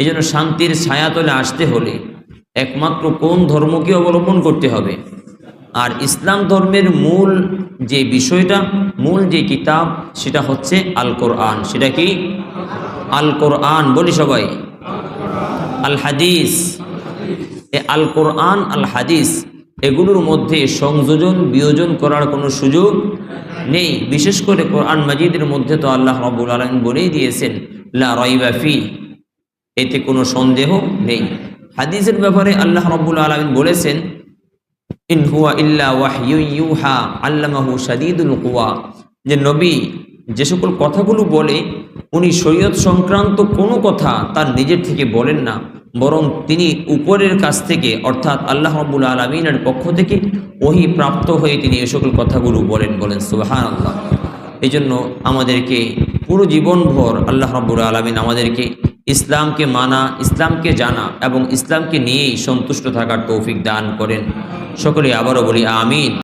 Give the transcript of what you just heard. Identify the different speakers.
Speaker 1: এই জন্য শান্তির ছায়াতলে আসতে হলে একমাত্র কোন ধর্মকে অবলম্বন করতে হবে? আর ইসলাম ধর্মের মূল যে বিষয়টা, মূল যে কিতাব, সেটা হচ্ছে আল কোরআন সেটা কি? আল কোরআন বলি সবাই। আল হাদিস এ আল কোরআন আল হাদিস এগুলোর মধ্যে সংযোজন, বিয়োজন করার কোনো সুযোগ নেই। বিশেষ করে কোরআন মাজিদের মধ্যে তো আল্লাহ রবুল আলম বলেই দিয়েছেন, লা রইবাফি এতে কোনো সন্দেহ নেই। হাদিসের ব্যাপারে আল্লাহ রব্বুল আলমিন বলেছেন, ইন হুয়া ইল্লা ওয়াহয়ু ইউহা আল্লামাহু শাদীদুল কুয়া যে নবী যে সকল কথাগুলো বলে, উনি শরীয়ত সংক্রান্ত কোনো কথা তার নিজের থেকে বলেন না, বরং তিনি উপরের কাছ থেকে, অর্থাৎ আল্লাহ রব্বুল আলমিনের পক্ষ থেকে ওহি প্রাপ্ত হয়ে তিনি এ সকল কথাগুলো বলেন বলেন সুবাহান আল্লাহ এই জন্য আমাদেরকে পুরো জীবনভর আল্লাহ রব্বুল আলমিন আমাদেরকে ইসলামকে মানা, ইসলামকে জানা এবং ইসলামকে নিয়েই সন্তুষ্ট থাকার তৌফিক দান করেন। সকলে আবারও বলি, আমিন।